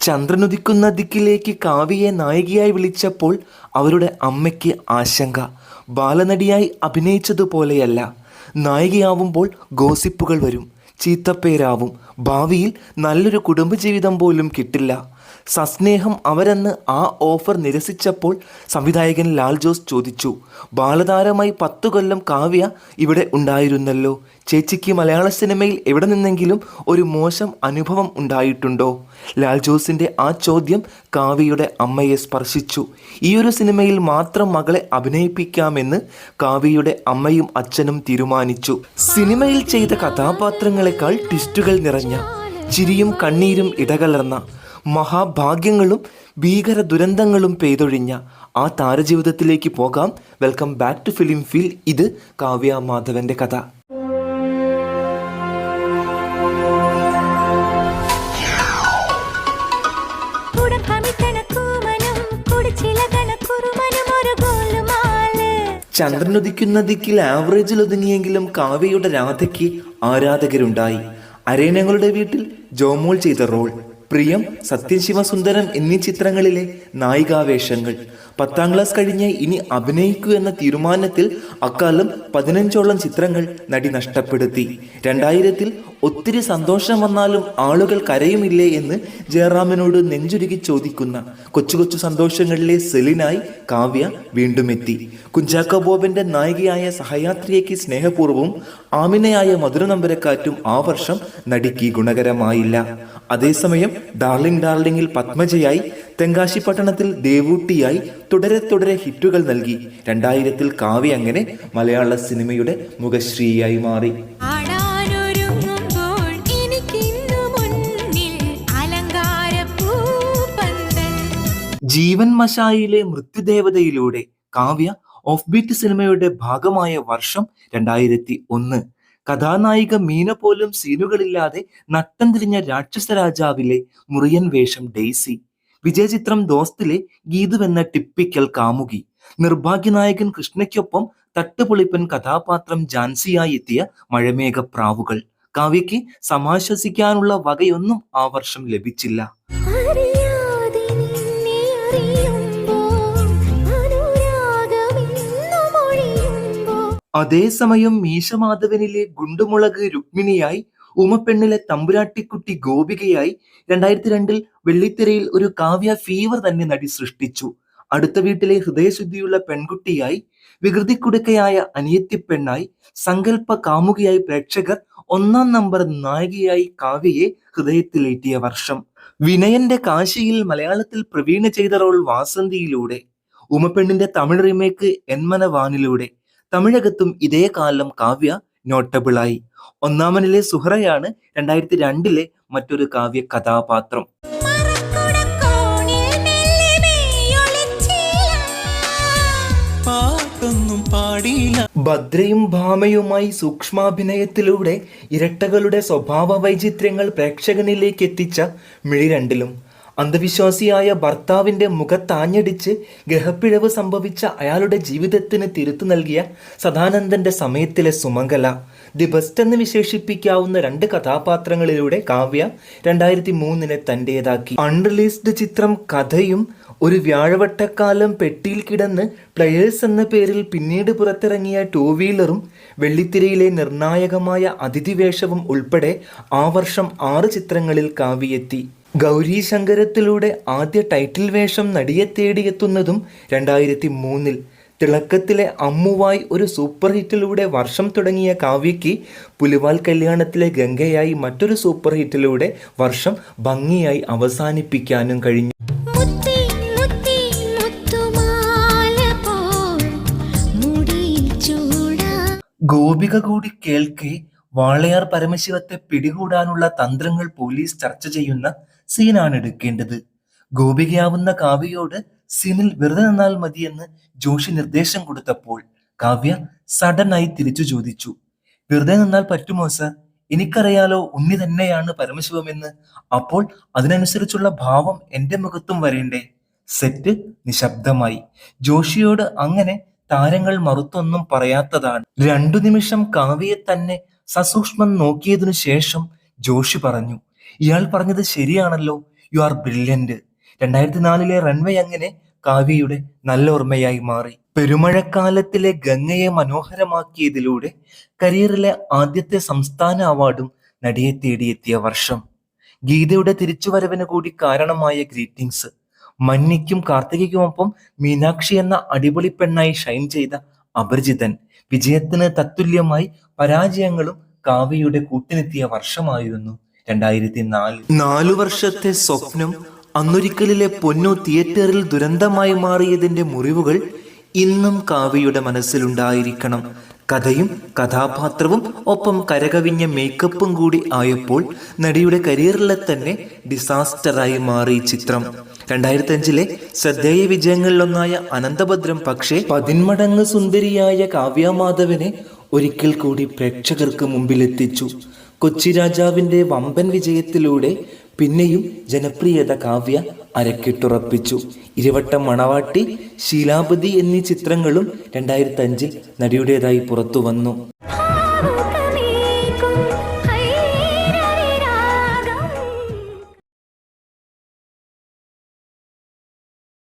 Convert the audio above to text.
ചന്ദ്രനുദിക്കുന്ന ദിക്കിലേക്ക് കാവ്യയെ നായികയായി വിളിച്ചപ്പോൾ അവരുടെ അമ്മയ്ക്ക് ആശങ്ക. ബാലനടിയായി അഭിനയിച്ചതുപോലെയല്ല. നായികയാവുമ്പോൾ ഗോസിപ്പുകൾ വരും. ചീത്തപ്പേരാവും. ഭാവിയിൽ നല്ലൊരു കുടുംബജീവിതം പോലും കിട്ടില്ല. സസ്നേഹം അവരെന്ന് ആ ഓഫർ നിരസിച്ചപ്പോൾ സംവിധായകൻ ലാൽ ജോസ് ചോദിച്ചു ബാലതാരമായി പത്തു കൊല്ലം കാവ്യ ഇവിടെ ഉണ്ടായിരുന്നല്ലോ. ചേച്ചിക്ക് മലയാള സിനിമയിൽ എവിടെ നിന്നെങ്കിലും ഒരു മോശം അനുഭവം ഉണ്ടായിട്ടുണ്ടോ? ലാൽ ജോസിന്റെ ആ ചോദ്യം കാവ്യയുടെ അമ്മയെ സ്പർശിച്ചു. ഈ ഒരു സിനിമയിൽ മാത്രം മകളെ അഭിനയിപ്പിക്കാമെന്ന് കാവ്യയുടെ അമ്മയും അച്ഛനും തീരുമാനിച്ചു. സിനിമയിൽ ചെയ്ത കഥാപാത്രങ്ങളെക്കാൾ ട്വിസ്റ്റുകൾ നിറഞ്ഞ ചിരിയും കണ്ണീരും ഇടകലർന്ന മഹാഭാഗ്യങ്ങളും ഭീകര ദുരന്തങ്ങളും പെയ്തൊഴിഞ്ഞ ആ താരജീവിതത്തിലേക്ക് പോകാം. Welcome back to Film Feel ഇത് കാവ്യ മാധവന്റെ കഥ. ചന്ദ്രനൊതിക്കുന്ന ദിക്കിൽ ആവറേജിൽ ഒതുങ്ങിയെങ്കിലും കാവ്യയുടെ രാധയ്ക്ക് ആരാധകരുണ്ടായി. അരേനങ്ങളുടെ വീട്ടിൽ ജോമോൾ ചെയ്ത റോൾ പ്രിയം സത്യശിവസുന്ദരം എന്നീ ചിത്രങ്ങളിലെ നായികാവേഷങ്ങൾ. പത്താം ക്ലാസ് കഴിഞ്ഞ് ഇനി അഭിനയിക്കൂ എന്ന തീരുമാനത്തിൽ അക്കാലം പതിനഞ്ചോളം ചിത്രങ്ങൾ നടി നഷ്ടപ്പെടുത്തി. രണ്ടായിരത്തിൽ ഒത്തിരി സന്തോഷം വന്നാലും ആളുകൾ കരയുമില്ലേ എന്ന് ജയറാമിനോട് നെഞ്ചുരുകി ചോദിക്കുന്ന കൊച്ചു കൊച്ചു സന്തോഷങ്ങളിലെ സെലിനായി കാവ്യ വീണ്ടും എത്തി. കുഞ്ചാക്കോ ബോബന്റെ നായികയായ സഹയാത്രിയയ്ക്ക് സ്നേഹപൂർവം ആമിനയായ മധുരനമ്പരക്കാറ്റും ആ വർഷം നടിക്ക് ഗുണകരമായില്ല. അതേസമയം ഡാർലിംഗ് ഡാർലിംഗിൽ പത്മജയായി തെങ്കാശി പട്ടണത്തിൽ ദേവൂട്ടിയായി തുടരെ തുടരെ ഹിറ്റുകൾ നൽകി. രണ്ടായിരത്തിൽ കാവ്യ അങ്ങനെ മലയാള സിനിമയുടെ മുഖശ്രീയായി മാറി. ജീവൻ മശായിലെ മൃത്യുദേവതയിലൂടെ കാവ്യ ഓഫ് ബീറ്റ് സിനിമയുടെ ഭാഗമായ വർഷം രണ്ടായിരത്തി ഒന്ന് കഥാനായിക മീന പോലും സീനുകളില്ലാതെ നട്ടം തിരിഞ്ഞ രാക്ഷസ രാജാവിലെ മുറിയൻ വേഷം ഡെയ്സി. വിജയചിത്രം ദോസ്തിലെ ഗീതു എന്ന ടിപ്പിക്കൽ കാമുകി. നിർഭാഗ്യനായകൻ കൃഷ്ണയ്ക്കൊപ്പം തട്ടുപൊളിപ്പൻ കഥാപാത്രം ജാൻസിയായി എത്തിയ മഴമേഘ പ്രാവുകൾ കാവ്യയ്ക്ക് സമാശ്വസിക്കാനുള്ള വകയൊന്നും ആ വർഷം ലഭിച്ചില്ല. അതേസമയം മീശമാധവനിലെ ഗുണ്ടുമുളക് രുക്മിണിയായി ഉമപ്പെണ്ണിലെ തമ്പുരാട്ടിക്കുട്ടി ഗോപികയായി രണ്ടായിരത്തി രണ്ടിൽ വെള്ളിത്തിരയിൽ ഒരു കാവ്യ ഫീവർ തന്നെ നടി സൃഷ്ടിച്ചു. അടുത്ത വീട്ടിലെ ഹൃദയശുദ്ധിയുള്ള പെൺകുട്ടിയായി വികൃതിക്കുടുക്കയായ അനിയത്തിപ്പെണ്ണായി സങ്കല്പ കാമുകിയായി പ്രേക്ഷകർ ഒന്നാം നമ്പർ നായികയായി കാവ്യയെ ഹൃദയത്തിലേറ്റിയ വർഷം. വിനയന്റെ കാശിയിൽ മലയാളത്തിൽ പ്രവീണ ചെയ്ത റോൾ വാസന്തിയിലൂടെ ഉമപ്പെണ്ണിന്റെ തമിഴ് റീമേക്ക് എന്മന വാനിലൂടെ തമിഴകത്തും ഇതേ കാലം കാവ്യ നോട്ടബിളായി ഒന്നാമനിലെ സുഹറയാണ് രണ്ടായിരത്തി രണ്ടിലെ മറ്റൊരു കാവ്യ കഥാപാത്രം. ഭദ്രയും ഭാമയുമായി സൂക്ഷ്മാഭിനയത്തിലൂടെ ഇരട്ടകളുടെ സ്വഭാവ വൈചിത്ര്യങ്ങൾ പ്രേക്ഷകനിലേക്ക് എത്തിച്ച മിഴി രണ്ടിലും അന്ധവിശ്വാസിയായ ഭർത്താവിന്റെ മുഖത്താഞ്ഞടിച്ച് ഗ്രഹപ്പിഴവ് സംഭവിച്ച അയാളുടെ ജീവിതത്തിന് തിരുത്തു നൽകിയ സദാനന്ദന്റെ സമയത്തിലെ സുമംഗല. ദി ബെസ്റ്റ് എന്ന് വിശേഷിപ്പിക്കാവുന്ന രണ്ട് കഥാപാത്രങ്ങളിലൂടെ കാവ്യ രണ്ടായിരത്തി മൂന്നിനെ തന്റേതാക്കി അൺറിലീസ്ഡ് ചിത്രം കഥയും ഒരു വ്യാഴവട്ടക്കാലം പെട്ടിയിൽ കിടന്ന് പ്ലെയേഴ്സ് എന്ന പേരിൽ പിന്നീട് പുറത്തിറങ്ങിയ ടൂ വീലറും വെള്ളിത്തിരയിലെ നിർണായകമായ അതിഥിവേഷവും ഉൾപ്പെടെ ആ വർഷം ആറ് ചിത്രങ്ങളിൽ കാവ്യെത്തി ഗൗരി ശങ്കരത്തിലൂടെ ആദ്യ ടൈറ്റിൽ വേഷം നടിയെ തേടിയെത്തുന്നതും രണ്ടായിരത്തി മൂന്നിൽ തിളക്കത്തിലെ അമ്മുവായി ഒരു സൂപ്പർ ഹിറ്റിലൂടെ വർഷം തുടങ്ങിയ കാവ്യയ്ക്ക് പുലിവാൽ കല്യാണത്തിലെ ഗംഗയായി മറ്റൊരു സൂപ്പർ ഹിറ്റിലൂടെ വർഷം ഭംഗിയായി അവസാനിപ്പിക്കാനും കഴിഞ്ഞു. ഗോപിക കൂടി കേൾക്കെ വാളയാർ പരമശിവത്തെ പിടികൂടാനുള്ള തന്ത്രങ്ങൾ പോലീസ് ചർച്ച ചെയ്യുന്ന സീനാണ് എടുക്കേണ്ടത്. ഗോപികയാവുന്ന കാവ്യയോട് സീനിൽ വെറുതെ നിന്നാൽ മതിയെന്ന് ജോഷി നിർദ്ദേശം കൊടുത്തപ്പോൾ കാവ്യ സഡനായി തിരിച്ചു ചോദിച്ചു. വെറുതെ നിന്നാൽ പറ്റുമോ സർ? എനിക്കറിയാലോ ഉണ്ണി തന്നെയാണ് പരമശിവമെന്ന്. അപ്പോൾ അതിനനുസരിച്ചുള്ള ഭാവം എന്റെ മുഖത്തും വരേണ്ടേ? സെറ്റ് നിശബ്ദമായി. ജോഷിയോട് അങ്ങനെ താരങ്ങൾ മറുത്തൊന്നും പറയാത്തതാണ്. രണ്ടു നിമിഷം കാവ്യയെ തന്നെ സസൂക്ഷ്മം നോക്കിയതിനു ശേഷം ജോഷി പറഞ്ഞു ഇയാൾ പറഞ്ഞത് ശരിയാണല്ലോ. യു ആർ ബ്രില്യന്റ് രണ്ടായിരത്തി നാലിലെ റൺവേ അങ്ങനെ കാവ്യയുടെ നല്ല ഓർമ്മയായി മാറി. പെരുമഴക്കാലത്തിലെ ഗംഗയെ മനോഹരമാക്കിയതിലൂടെ കരിയറിലെ ആദ്യത്തെ സംസ്ഥാന അവാർഡും നടിയെ തേടിയെത്തിയ വർഷം. ഗീതയുടെ തിരിച്ചുവരവിന് കൂടി കാരണമായ ഗ്രീറ്റിംഗ്സ് മന്നിക്കും കാർത്തികയ്ക്കുമൊപ്പം മീനാക്ഷി എന്ന അടിപൊളി പെണ്ണായി ഷൈൻ ചെയ്ത അപരിചിതൻ. വിജയത്തിന് തത്തുല്യമായി പരാജയങ്ങളും കാവ്യയുടെ കൂട്ടിനെത്തിയ വർഷമായിരുന്നു. രണ്ടായിരത്തി നാല് നാലു വർഷത്തെ സ്വപ്നം അന്നൊരിക്കലിലെ പൊന്നു തിയേറ്ററിൽ ദുരന്തമായി മാറിയതിന്റെ മുറിവുകൾ ഇന്നും കാവ്യയുടെ മനസ്സിലുണ്ടായിരിക്കണം. കഥയും കഥാപാത്രവും ഒപ്പം കരകവിഞ്ഞ മേക്കപ്പും കൂടി ആയപ്പോൾ നടിയുടെ കരിയറിലെ തന്നെ ഡിസാസ്റ്ററായി മാറി ചിത്രം. രണ്ടായിരത്തി അഞ്ചിലെ ശ്രദ്ധേയ വിജയങ്ങളിലൊന്നായ അനന്തഭദ്രം പക്ഷേ പതിന്മടങ്ങ് സുന്ദരിയായ കാവ്യമാധവനെ ഒരിക്കൽ കൂടി പ്രേക്ഷകർക്ക് മുമ്പിലെത്തിച്ചു. കൊച്ചി രാജാവിന്റെ വമ്പൻ വിജയത്തിലൂടെ പിന്നെയും ജനപ്രിയത കാവ്യ അരക്കിട്ടുറപ്പിച്ചു. ഇരുവട്ടം മണവാട്ടി ശീലാപതി എന്നീ ചിത്രങ്ങളും രണ്ടായിരത്തി അഞ്ചിൽ നടിയുടേതായി പുറത്തു വന്നു